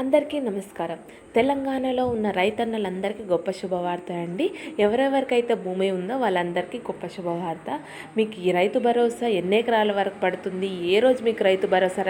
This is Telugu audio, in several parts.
అందరికీ నమస్కారం. తెలంగాణలో ఉన్న రైతన్నలందరికీ గొప్ప శుభవార్త అండి. ఎవరెవరికైతే భూమి ఉందో వాళ్ళందరికీ గొప్ప శుభవార్త. మీకు ఈ రైతు భరోసా ఎన్ని ఎకరాల వరకు పడుతుంది? ఏ రోజు మీకు రైతు భరోసా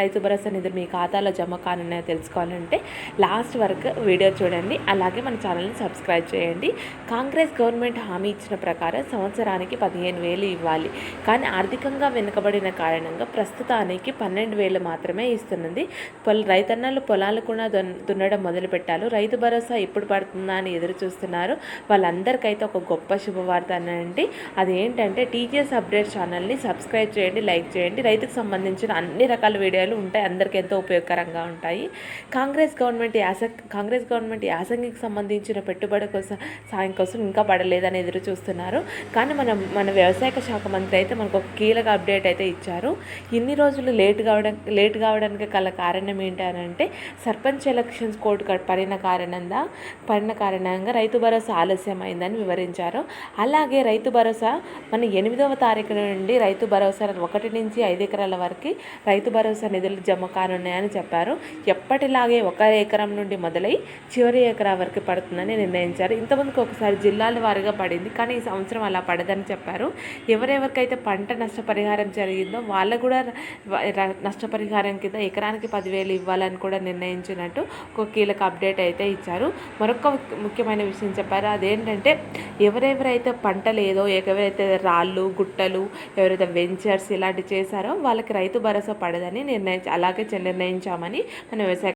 రైతు భరోసా నిధులు మీ ఖాతాలో జమ కానున్నాయో తెలుసుకోవాలంటే లాస్ట్ వరకు వీడియో చూడండి. అలాగే మన ఛానల్ని సబ్స్క్రైబ్ చేయండి. కాంగ్రెస్ గవర్నమెంట్ హామీ ఇచ్చిన ప్రకారం సంవత్సరానికి పదిహేను వేలు ఇవ్వాలి. కానీ ఆర్థికంగా వెనుకబడిన కారణంగా ప్రస్తుతానికి పన్నెండు వేలు మాత్రమే ఇస్తున్నది. పొల రైతన్నలు పొలాలు కూడా దున్ దున్నడం మొదలుపెట్టారు. రైతు భరోసా ఎప్పుడు పడుతుందా అని ఎదురు చూస్తున్నారు. వాళ్ళందరికైతే ఒక గొప్ప శుభవార్త అనండి. అదేంటంటే టీజీఎస్ అప్డేట్ ఛానల్ని సబ్స్క్రైబ్ చేయండి లైక్ చేయండి. రైతుకు సంబంధించిన అన్ని రకాల వీడియోలు ఉంటాయి. అందరికీ ఎంతో ఉపయోగకరంగా ఉంటాయి. కాంగ్రెస్ గవర్నమెంట్ యాస కాంగ్రెస్ గవర్నమెంట్ యాసంగికి సంబంధించిన పెట్టుబడి కోసం సాయం కోసం ఇంకా పడలేదని ఎదురు చూస్తున్నారు. కానీ మనం మన వ్యవసాయ శాఖ మంత్రి అయితే మనకు ఒక కీలక అప్డేట్ అయితే ఇచ్చారు. ఇన్ని రోజులు లేట్ కావడం లేట్ కావడానికి గల కారణం ఏంటంటే సర్పంచ్ ఎలక్షన్స్ కోర్టు పడిన కారణంగా పడిన కారణంగా రైతు భరోసా ఆలస్యమైందని వివరించారు. అలాగే రైతు భరోసా మన ఎనిమిదవ తారీఖు నుండి రైతు భరోసా ఒకటి నుంచి ఐదు ఎకరాల వరకు రైతు భరోసా నిధులు జమ కానున్నాయని చెప్పారు. ఎప్పటిలాగే ఒక ఎకరం నుండి మొదలై చివరి ఎకరా వరకు పడుతుందని నిర్ణయించారు. ఇంతమందికి ఒకసారి జిల్లాల వారీగా పడింది కానీ ఈ సంవత్సరం అలా పడదని చెప్పారు. ఎవరెవరికైతే పంట నష్టపరిహారం జరిగిందో వాళ్ళకు కూడా నష్టపరిహారం కింద ఎకరానికి పదివేలు ఇవ్వాలని కూడా నిర్ణయం నిర్ణయించినట్టు ఒక కీలక అప్డేట్ అయితే ఇచ్చారు. మరొక ముఖ్యమైన విషయం చెప్పారు? అదేంటంటే ఎవరెవరైతే పంట లేదో ఎవరైతే రాళ్ళు గుట్టలు ఎవరైతే వెంచర్స్ ఇలాంటివి చేశారో వాళ్ళకి రైతు భరోసా పడదని నిర్ణయించి అలాగే నిర్ణయించామని మన వ్యవసాయ